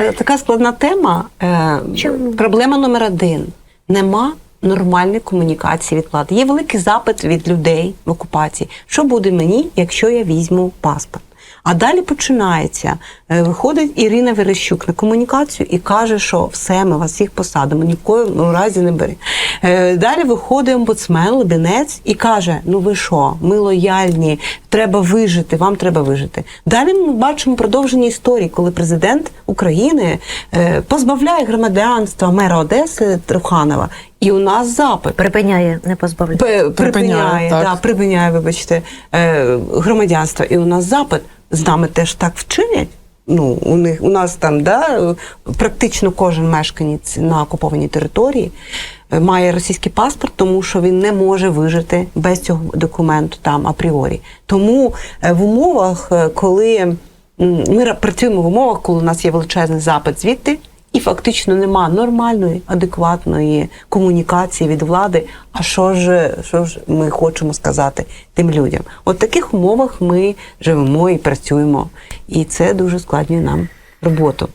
та- така складна тема. Е, Чому? Проблема номер один: нема нормальної комунікації від влади. Є великий запит від людей в окупації. Що буде мені, якщо я візьму паспорт? А далі починається. Е, Виходить Ірина Верещук на комунікацію і каже, що все, ми вас всіх посадимо, ні в разі не бери. Е, Далі виходить омбудсмен Лебінець і каже: Ну ви що, ми лояльні, треба вижити, вам треба вижити. Далі ми бачимо продовження історії, коли президент України е, позбавляє громадянства мера Одеси Труханова. І у нас запит. Припиняє, не позбавляє. Припиняє, Припиняє, так. да, припиняє, вибачте, е, громадянство. І у нас запит. З нами теж так вчинять. Ну, у них у нас там да, практично кожен мешканець на окупованій території має російський паспорт, тому що він не може вижити без цього документу там апріорі. Тому е, в умовах, е, коли ми ра- працюємо в умовах, коли у нас є величезний запит звідти, і фактично нема нормальної, адекватної комунікації від влади. А що ж, що ж ми хочемо сказати тим людям? От в таких умовах ми живемо і працюємо, і це дуже складнює нам роботу.